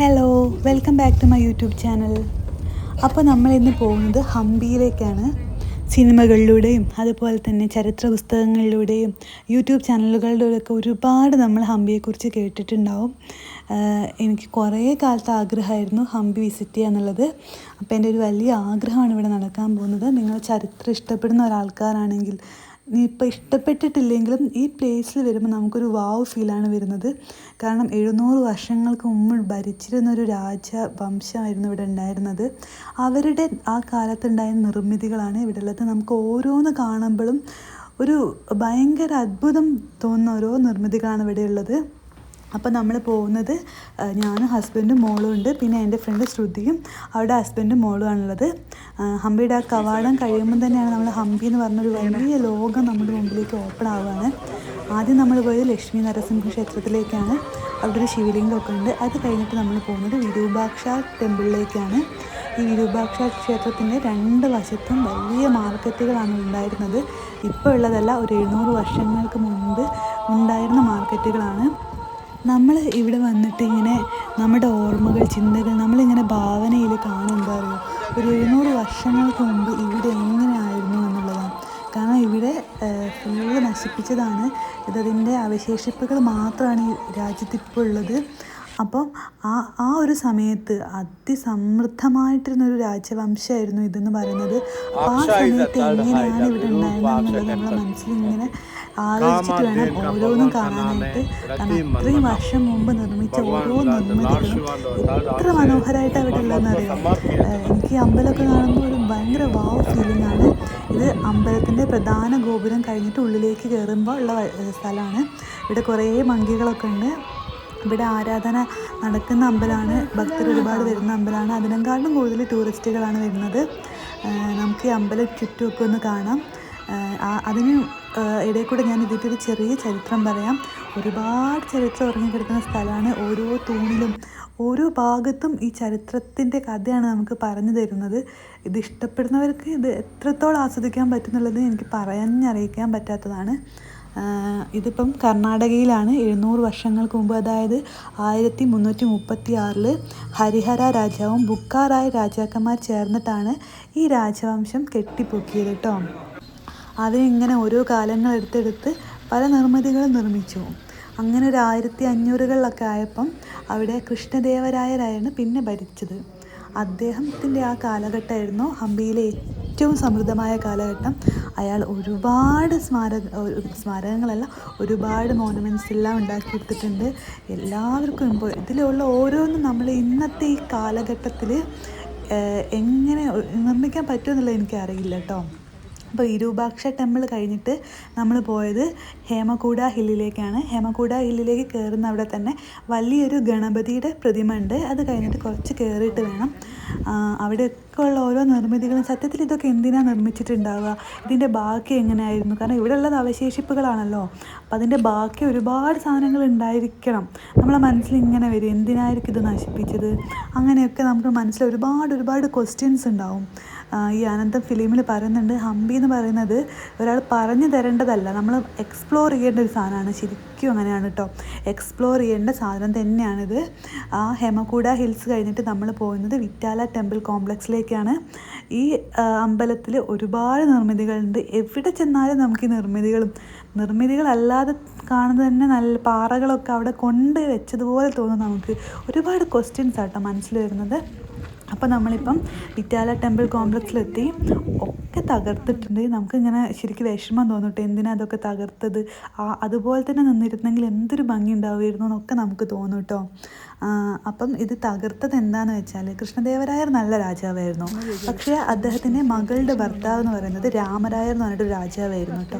Hello welcome back to my YouTube channel അപ്പോൾ നമ്മൾ ഇന്ന് പോകുന്നത് ഹംപിയിലേക്കാണ്. സിനിമകളിലൂടെയും അതുപോലെ തന്നെ ചരിത്ര പുസ്തകങ്ങളിലൂടെയും യൂട്യൂബ് ചാനലുകളിലൂടെയൊക്കെ ഒരുപാട് നമ്മൾ ഹംപിയെക്കുറിച്ച് കേട്ടിട്ടുണ്ടാവും. എനിക്ക് കുറേ കാലത്തെ ആഗ്രഹമായിരുന്നു ഹംപി വിസിറ്റ് ചെയ്യുക എന്നുള്ളത്. അപ്പോൾ എന്റെ ഒരു വലിയ ആഗ്രഹമാണ് ഇവിടെ നടക്കാൻ പോകുന്നത്. നിങ്ങൾ ചരിത്രം ഇഷ്ടപ്പെടുന്ന ഒരാൾക്കാരാണെങ്കിൽ നീ ഇപ്പോൾ ഇഷ്ടപ്പെട്ടിട്ടില്ലെങ്കിലും ഈ പ്ലേസിൽ വരുമ്പോൾ നമുക്കൊരു വാവ് ഫീലാണ് വരുന്നത്. കാരണം എഴുന്നൂറ് വർഷങ്ങൾക്ക് മുമ്പ് ഭരിച്ചിരുന്ന ഒരു രാജ വംശമായിരുന്നു ഇവിടെ ഉണ്ടായിരുന്നത്. അവരുടെ ആ കാലത്തുണ്ടായ നിർമ്മിതികളാണ് ഇവിടെ ഉള്ളത്. നമുക്ക് ഓരോന്ന് കാണുമ്പോഴും ഒരു ഭയങ്കര അത്ഭുതം തോന്നുന്ന ഓരോ നിർമ്മിതികളാണ് ഇവിടെ ഉള്ളത്. അപ്പോൾ നമ്മൾ പോകുന്നത് ഞാനും ഹസ്ബൻഡും മോളും ഉണ്ട്. പിന്നെ എന്റെ ഫ്രണ്ട് ശ്രുതിയും അവരുടെ ഹസ്ബൻഡും മോളും ആണുള്ളത്. ഹംപിയുടെ ആ കവാടം കഴിയുമ്പോൾ തന്നെയാണ് നമ്മൾ ഹംപി എന്ന് പറഞ്ഞൊരു വലിയ ലോകം നമ്മുടെ മുമ്പിലേക്ക് ഓപ്പൺ ആവുകയാണ് ആദ്യം നമ്മൾ പോയത് ലക്ഷ്മി നരസിംഹ ക്ഷേത്രത്തിലേക്കാണ്. അവിടെ ഒരു ശിവലിംഗമൊക്കെ ഉണ്ട്. അത് കഴിഞ്ഞിട്ട് നമ്മൾ പോകുന്നത് വിരൂപാക്ഷ ടെമ്പിളിലേക്കാണ്. ഈ വിരൂപാക്ഷ ക്ഷേത്രത്തിന്റെ രണ്ട് വശത്തും വലിയ മാർക്കറ്റുകളാണ് ഉണ്ടായിരുന്നത്. ഇപ്പോൾ ഉള്ളതല്ല ഒരു എഴുന്നൂറ് വർഷങ്ങൾക്ക് മുമ്പ് ഉണ്ടായിരുന്ന മാർക്കറ്റുകളാണ്. നമ്മൾ ഇവിടെ വന്നിട്ട് ഇങ്ങനെ നമ്മുടെ ഓർമ്മകൾ ചിന്തകൾ നമ്മളിങ്ങനെ ഭാവനയിൽ കാണും. എന്താ പറയുക ഒരു എഴുന്നൂറ് വർഷങ്ങൾക്ക് മുമ്പ് ഇവിടെ എങ്ങനെയായിരുന്നു എന്നുള്ളതാണ്. കാരണം ഇവിടെ ഫുള്ള് നശിപ്പിച്ചതാണ്. ഇതതിന്റെ അവശേഷിപ്പുകൾ മാത്രമാണ് ഈ രാജ്യത്ത് ഇപ്പോൾ ഉള്ളത്. അപ്പം ആ ആ ഒരു സമയത്ത് അതിസമൃദ്ധമായിട്ടിരുന്നൊരു രാജവംശമായിരുന്നു ഇതെന്ന് പറയുന്നത്. അപ്പോൾ ആ സമയത്ത് എങ്ങനെയാണ് ഇവിടെ ഉണ്ടായിരുന്നത് എന്നുള്ളത് നമ്മുടെ മനസ്സിൽ ഇങ്ങനെ ആലോചിച്ചിട്ട് വേണം ഓരോന്നും കാണാനായിട്ട്. കാരണം അത്രയും വർഷം മുമ്പ് നിർമ്മിച്ച ഓരോ നിർമ്മിതികളും എത്ര മനോഹരമായിട്ട് അവിടെ ഉള്ളതെന്ന് അറിയാം. എനിക്ക് അമ്പലമൊക്കെ കാണുമ്പോൾ ഒരു ഭയങ്കര വാവ് ഫീലിംഗ് ആണ്. ഇത് അമ്പലത്തിന്റെ പ്രധാന ഗോപുരം കഴിഞ്ഞിട്ട് ഉള്ളിലേക്ക് കയറുമ്പോൾ ഉള്ള സ്ഥലമാണ്. ഇവിടെ കുറേ മങ്കികളൊക്കെ ഉണ്ട്. ഇവിടെ ആരാധന നടക്കുന്ന അമ്പലമാണ്. ഭക്തർ ഒരുപാട് വരുന്ന അമ്പലമാണ്. അതിനെക്കാളും കൂടുതൽ ടൂറിസ്റ്റുകളാണ് വരുന്നത്. നമുക്ക് ഈ അമ്പലം ചുറ്റുമൊക്കെ ഒന്ന് കാണാം. അതിന് ഇടയിൽ കൂടെ ഞാൻ ഇതിന്റെ ഒരു ചെറിയ ചരിത്രം പറയാം. ഒരുപാട് ചരിത്രം ഉറങ്ങിക്കിടക്കുന്ന സ്ഥലമാണ് ഓരോ തൂണിലും ഓരോ ഭാഗത്തും ഈ ചരിത്രത്തിന്റെ കഥയാണ് നമുക്ക് പറഞ്ഞു തരുന്നത്. ഇത് ഇഷ്ടപ്പെടുന്നവർക്ക് ഇത് എത്രത്തോളം ആസ്വദിക്കാൻ പറ്റുന്നുള്ളത് എനിക്ക് പറഞ്ഞറിയിക്കാൻ പറ്റാത്തതാണ്. ഇതിപ്പം കർണാടകയിലാണ് എഴുന്നൂറ് വർഷങ്ങൾക്ക് മുമ്പ് അതായത് ആയിരത്തി മുന്നൂറ്റി മുപ്പത്തി ആറിൽ ഹരിഹര രാജാവും ബുക്കാറായ രാജാക്കന്മാർ ചേർന്നിട്ടാണ് ഈ രാജവംശം കെട്ടിപ്പൊക്കിയത് കേട്ടോ അതിങ്ങനെ ഓരോ കാലങ്ങൾ എടുത്തെടുത്ത് പല നിർമ്മിതികളും നിർമ്മിച്ചു. അങ്ങനെ ഒരു ആയിരത്തി അഞ്ഞൂറുകളിലൊക്കെ ആയപ്പം അവിടെ കൃഷ്ണദേവരായരായാണ് പിന്നെ ഭരിച്ചത്. അദ്ദേഹത്തിന്റെ ആ കാലഘട്ടമായിരുന്നു ഹംപിയിലെ ഏറ്റവും സമൃദ്ധമായ കാലഘട്ടം. അയാൾ ഒരുപാട് സ്മാരക സ്മാരകങ്ങളല്ല ഒരുപാട് മോണമെന്റ്സ് എല്ലാം ഉണ്ടാക്കിയെടുത്തിട്ടുണ്ട്. എല്ലാവർക്കും ഇപ്പോൾ ഇതിലുള്ള ഓരോന്നും നമ്മൾ ഇന്നത്തെ ഈ കാലഘട്ടത്തിൽ എങ്ങനെ നിർമ്മിക്കാൻ പറ്റുമെന്നുള്ളത് എനിക്കറിയില്ല കേട്ടോ. അപ്പോൾ ഇരൂപാക്ഷ ടെമ്പിൾ കഴിഞ്ഞിട്ട് നമ്മൾ പോയത് ഹേമകൂട ഹില്ലിലേക്കാണ്. ഹേമകൂട ഹില്ലിലേക്ക് കയറുന്ന അവിടെ തന്നെ വലിയൊരു ഗണപതിയുടെ പ്രതിമ ഉണ്ട്. അത് കഴിഞ്ഞിട്ട് കുറച്ച് കയറിയിട്ട് വേണം. അവിടെയൊക്കെ ഉള്ള ഓരോ നിർമ്മിതികളും സത്യത്തിൽ ഇതൊക്കെ എന്തിനാണ് നിർമ്മിച്ചിട്ടുണ്ടാവുക? ഇതിന്റെ ബാക്കി എങ്ങനെയായിരുന്നു? കാരണം ഇവിടെ ഉള്ളത് അവശേഷിപ്പുകളാണല്ലോ. അപ്പം അതിന്റെ ബാക്കി ഒരുപാട് സാധനങ്ങൾ ഉണ്ടായിരിക്കണം. നമ്മളെ മനസ്സിൽ ഇങ്ങനെ വരും. എന്തിനായിരിക്കും ഇത് നശിപ്പിച്ചത്? അങ്ങനെയൊക്കെ നമുക്ക് മനസ്സിൽ ഒരുപാട് ഒരുപാട് ക്വസ്റ്റ്യൻസ് ഉണ്ടാവും. ഈ അനന്തം ഫിലിമിൽ പറയുന്നുണ്ട് ഹംപി എന്ന് പറയുന്നത് ഒരാൾ പറഞ്ഞു തരേണ്ടതല്ല. നമ്മൾ എക്സ്പ്ലോർ ചെയ്യേണ്ട ഒരു സാധനമാണ്. ശരിക്കും അങ്ങനെയാണ് കേട്ടോ എക്സ്പ്ലോർ ചെയ്യേണ്ട സാധനം തന്നെയാണിത്. ആ ഹെമകൂട ഹിൽസ് കഴിഞ്ഞിട്ട് നമ്മൾ പോകുന്നത് വിറ്റാല ടെമ്പിൾ കോംപ്ലക്സിലേക്കാണ് ഈ അമ്പലത്തിൽ ഒരുപാട് നിർമ്മിതികളുണ്ട്. എവിടെ ചെന്നാലും നമുക്ക് ഈ നിർമ്മിതികളും നിർമ്മിതികളല്ലാതെ കാണുന്നത് തന്നെ നല്ല പാറകളൊക്കെ അവിടെ കൊണ്ട് വെച്ചതുപോലെ തോന്നും നമുക്ക്. ഒരുപാട് ക്വസ്റ്റ്യൻസ് ആട്ടോ മനസ്സിൽ വരുന്നത്. അപ്പോൾ നമ്മളിപ്പം ഇറ്റാല ടെമ്പിൾ കോംപ്ലക്സിലെത്തി. ഒക്കെ തകർത്തിട്ടുണ്ട്. നമുക്കിങ്ങനെ ശരിക്കും വിഷമം തോന്നിട്ട്. എന്തിനാ അതൊക്കെ തകർത്തത്? ആ അതുപോലെ തന്നെ നിന്നിരുന്നെങ്കിൽ എന്തൊരു ഭംഗി ഉണ്ടാവുമായിരുന്നു എന്നൊക്കെ നമുക്ക് തോന്നും കേട്ടോ അപ്പം ഇത് തകർത്തത് എന്താണെന്ന് വെച്ചാൽ കൃഷ്ണദേവരായർ നല്ല രാജാവായിരുന്നു. പക്ഷേ അദ്ദേഹത്തിന്റെ മകളുടെ ഭർത്താവ് എന്ന് പറയുന്നത് രാമരായർ എന്ന് പറഞ്ഞിട്ട് രാജാവായിരുന്നു കേട്ടോ.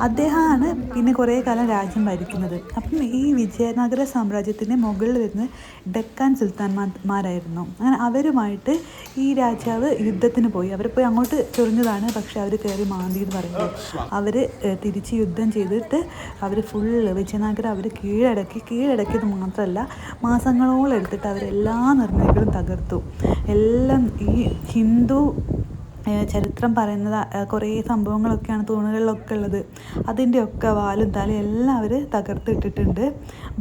അദ്ദേഹമാണ് പിന്നെ കുറേ കാലം രാജ്യം ഭരിക്കുന്നത്. അപ്പം ഈ വിജയനഗര സാമ്രാജ്യത്തിന്റെ മുകളിൽ വരുന്ന ഡെക്കാൻ സുൽത്താൻമാരായിരുന്നു. അങ്ങനെ അവരുമായിട്ട് ഈ രാജാവ് യുദ്ധത്തിന് പോയി. അവർ പോയി അങ്ങോട്ട് ചൊറിഞ്ഞതാണ്. പക്ഷേ അവർ കയറി മാന്തി എന്ന് പറയുന്നത്. അവർ തിരിച്ച് യുദ്ധം ചെയ്തിട്ട് അവർ ഫുള്ള് വിജയനഗരം അവർ കീഴടക്കി. കീഴടക്കിയത് മാത്രമല്ല മാസങ്ങളോളം എടുത്തിട്ട് അവരെല്ലാ നിർണയങ്ങളും തകർത്തു. എല്ലാം ഈ ഹിന്ദു ചരിത്രം പറയുന്നത് കുറേ സംഭവങ്ങളൊക്കെയാണ് തൂണുകളിലൊക്കെ ഉള്ളത്. അതിന്റെയൊക്കെ വാലും തലയും എല്ലാം അവർ തകർത്തിട്ടിട്ടുണ്ട്.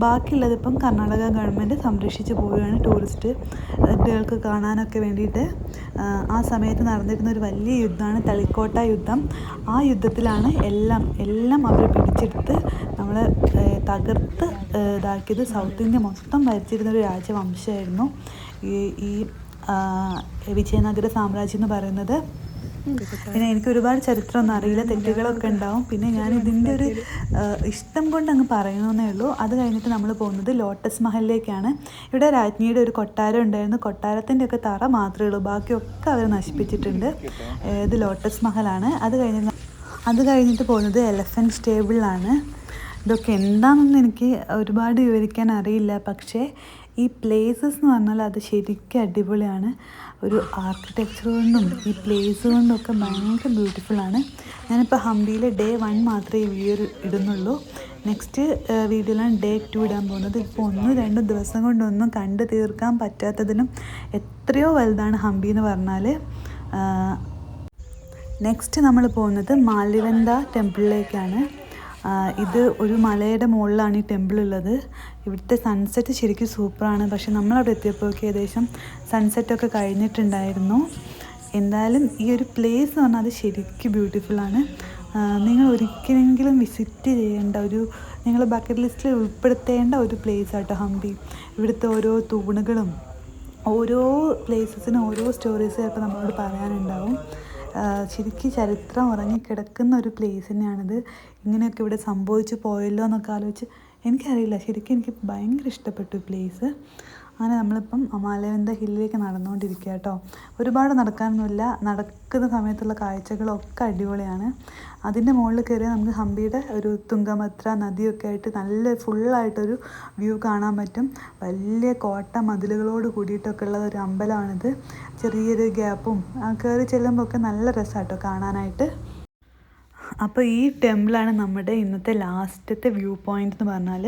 ബാക്കിയുള്ളത് ഇപ്പം കർണാടക ഗവൺമെന്റ് സംരക്ഷിച്ച് പോവുകയാണ് ടൂറിസ്റ്റ് കുട്ടികൾക്ക് കാണാനൊക്കെ വേണ്ടിയിട്ട്. ആ സമയത്ത് നടന്നിരുന്ന ഒരു വലിയ യുദ്ധമാണ് തളിക്കോട്ട യുദ്ധം. ആ യുദ്ധത്തിലാണ് എല്ലാം എല്ലാം അവർ പിടിച്ചെടുത്ത് നമ്മൾ തകർത്ത് ഇതാക്കിയത് സൗത്ത് ഇന്ത്യ മൊത്തം ഭരിച്ചിരുന്ന ഒരു രാജവംശമായിരുന്നു. ഈ ഈ വിജയനഗര സാമ്രാജ്യം എന്ന് പറയുന്നത്. പിന്നെ എനിക്ക് ഒരുപാട് ചരിത്രമൊന്നും അറിയില്ല തെറ്റുകളൊക്കെ ഉണ്ടാവും. പിന്നെ ഞാൻ ഇതിന്റെ ഒരു ഇഷ്ടം കൊണ്ട് അങ്ങ് പറയണമെന്നേ ഉള്ളൂ. അത് കഴിഞ്ഞിട്ട് നമ്മൾ പോകുന്നത് ലോട്ടസ് മഹലിലേക്കാണ്. ഇവിടെ രാജ്ഞിയുടെ ഒരു കൊട്ടാരം ഉണ്ടായിരുന്നു. കൊട്ടാരത്തിന്റെ ഒക്കെ തറ മാത്രമേ ഉള്ളൂ. ബാക്കിയൊക്കെ അവർ നശിപ്പിച്ചിട്ടുണ്ട്. ഇത് ലോട്ടസ് മഹലാണ്. അത് കഴിഞ്ഞിട്ട് അത് കഴിഞ്ഞിട്ട് പോകുന്നത് എലഫന്റ് സ്റ്റേബിളിലാണ്. ഇതൊക്കെ എന്താണെന്ന് എനിക്ക് ഒരുപാട് വിവരിക്കാൻ അറിയില്ല. പക്ഷേ ഈ പ്ലേസസ് എന്ന് പറഞ്ഞാൽ അത് ശരിക്കും അടിപൊളിയാണ്. ഒരു ആർക്കിടെക്ചർ കൊണ്ടും ഈ പ്ലേസ് കൊണ്ടും ഒക്കെ ഭയങ്കര ബ്യൂട്ടിഫുള്ളാണ് ഞാനിപ്പോൾ ഹംപിയിലെ ഡേ വൺ മാത്രമേ ഈ വീഡിയോ ഇടുന്നുള്ളൂ. നെക്സ്റ്റ് വീഡിയോയിലാണ് ഡേ ടു ഇടാൻ പോകുന്നത്. ഇപ്പോൾ ഒന്നും രണ്ടും ദിവസം കൊണ്ടൊന്നും കണ്ടു തീർക്കാൻ പറ്റാത്തതിനും എത്രയോ വലുതാണ് ഹംപി എന്ന് പറഞ്ഞാൽ നെക്സ്റ്റ് നമ്മൾ പോകുന്നത് മാലിവന്ത ടെമ്പിളിലേക്കാണ് ഇത് ഒരു മലയുടെ മുകളിലാണ് ഈ ടെമ്പിൾ ഉള്ളത്. ഇവിടുത്തെ സൺസെറ്റ് ശരിക്കും സൂപ്പറാണ് പക്ഷെ നമ്മളവിടെ എത്തിയപ്പോഴേക്ക് ഏകദേശം സൺസെറ്റൊക്കെ കഴിഞ്ഞിട്ടുണ്ടായിരുന്നു. എന്തായാലും ഈ ഒരു പ്ലേസ് എന്ന് പറഞ്ഞാൽ അത് ശരിക്കും ബ്യൂട്ടിഫുള്ളാണ് നിങ്ങൾ ഒരിക്കലെങ്കിലും വിസിറ്റ് ചെയ്യേണ്ട ഒരു നിങ്ങൾ ബക്കറ്റ് ലിസ്റ്റിൽ ഉൾപ്പെടുത്തേണ്ട ഒരു പ്ലേസ് ആട്ടോ ഹംപി. ഇവിടുത്തെ ഓരോ തൂണുകളും ഓരോ പ്ലേസസിനും ഓരോ സ്റ്റോറീസും ഒക്കെ നമ്മളോട് പറയാനുണ്ടാവും. ശരിക്കും ചരിത്രം ഉറങ്ങിക്കിടക്കുന്ന ഒരു പ്ലേസ് തന്നെയാണിത്. ഇങ്ങനെയൊക്കെ ഇവിടെ സംഭവിച്ചു പോയല്ലോ എന്നൊക്കെ ആലോചിച്ച് എനിക്കറിയില്ല. ശരിക്കും എനിക്ക് ഭയങ്കര ഇഷ്ടപ്പെട്ടു പ്ലേസ് അങ്ങനെ നമ്മളിപ്പം മാലവന്ത ഹില്ലിലേക്ക് നടന്നുകൊണ്ടിരിക്കുക കേട്ടോ ഒരുപാട് നടക്കാനൊന്നുമില്ല. നടക്കുന്ന സമയത്തുള്ള കാഴ്ചകളൊക്കെ അടിപൊളിയാണ്. അതിന്റെ മുകളിൽ കയറിയാൽ നമുക്ക് ഹംപിയുടെ ഒരു തുങ്കഭദ്ര നദിയൊക്കെ ആയിട്ട് നല്ല ഫുള്ളായിട്ടൊരു വ്യൂ കാണാൻ പറ്റും. വലിയ കോട്ട മതിലുകളോട് കൂടിയിട്ടൊക്കെ ഉള്ള ഒരു അമ്പലമാണിത്. ചെറിയൊരു ഗ്യാപ്പും കയറി ചെല്ലുമ്പോൾ ഒക്കെ നല്ല രസമായിട്ടോ കാണാനായിട്ട്. അപ്പോൾ ഈ ടെമ്പിളാണ് നമ്മുടെ ഇന്നത്തെ ലാസ്റ്റത്തെ വ്യൂ പോയിന്റ് എന്ന് പറഞ്ഞാൽ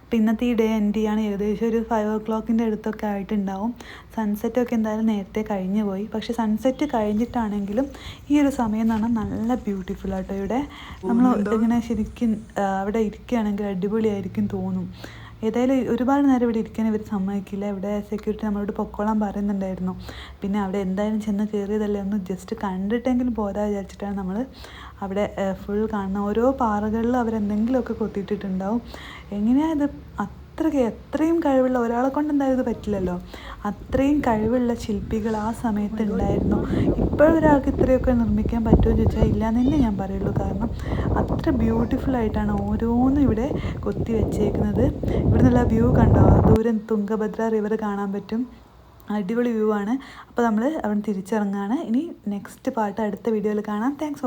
അപ്പോൾ ഇന്നത്തെ ഈ ഡേ എൻഡ് ചെയ്യാണ്. ഏകദേശം ഒരു ഫൈവ് ഓ ക്ലോക്കിന്റെ അടുത്തൊക്കെ ആയിട്ടുണ്ടാവും. സൺസെറ്റൊക്കെ എന്തായാലും നേരത്തെ കഴിഞ്ഞു പോയി. പക്ഷേ സൺസെറ്റ് കഴിഞ്ഞിട്ടാണെങ്കിലും ഈ ഒരു സമയം എന്ന് പറഞ്ഞാൽ നല്ല ബ്യൂട്ടിഫുൾ ആട്ടോ. ഇവിടെ നമ്മൾ ഇങ്ങനെ ശരിക്കും അവിടെ ഇരിക്കുകയാണെങ്കിൽ അടിപൊളിയായിരിക്കും തോന്നും. ഏതായാലും ഒരുപാട് നേരം ഇവിടെ ഇരിക്കാൻ ഇവർ സമ്മതിക്കില്ല. ഇവിടെ സെക്യൂരിറ്റി നമ്മളോട് പൊക്കോളാൻ പറയുന്നുണ്ടായിരുന്നു. പിന്നെ അവിടെ എന്തായാലും ചെന്ന് കയറിയതല്ലേ ഒന്ന് ജസ്റ്റ് കണ്ടിട്ടെങ്കിലും പോരാ വിചാരിച്ചിട്ടാണ് നമ്മൾ അവിടെ ഫുൾ കാണുന്ന ഓരോ പാറകളിലും അവരെന്തെങ്കിലുമൊക്കെ കൊത്തിയിട്ടിട്ടുണ്ടാവും. എങ്ങനെയാണ് ഇത് അത്രയ്ക്ക് എത്രയും കഴിവുള്ള ഒരാളെ കൊണ്ട് എന്തായാലും ഇത് പറ്റില്ലല്ലോ. അത്രയും കഴിവുള്ള ശില്പികൾ ആ സമയത്ത് ഉണ്ടായിരുന്നു. ഇപ്പോഴൊരാൾക്ക് ഇത്രയൊക്കെ നിർമ്മിക്കാൻ പറ്റുമോ ചോദിച്ചാൽ ഇല്ല എന്ന് ഞാൻ പറയുള്ളൂ. കാരണം അത്ര ബ്യൂട്ടിഫുൾ ആയിട്ടാണ് ഓരോന്നും ഇവിടെ കൊത്തി വെച്ചേക്കുന്നത്. ഇവിടെ നിന്നുള്ള വ്യൂ കണ്ടോ? ദൂരം തുങ്കഭദ്ര റിവർ കാണാൻ പറ്റും. അടിപൊളി വ്യൂ ആണ്. അപ്പോൾ നമ്മൾ അവൻ തിരിച്ചിറങ്ങാണ്. ഇനി നെക്സ്റ്റ് പാട്ട് അടുത്ത വീഡിയോയിൽ കാണാം. താങ്ക്സ്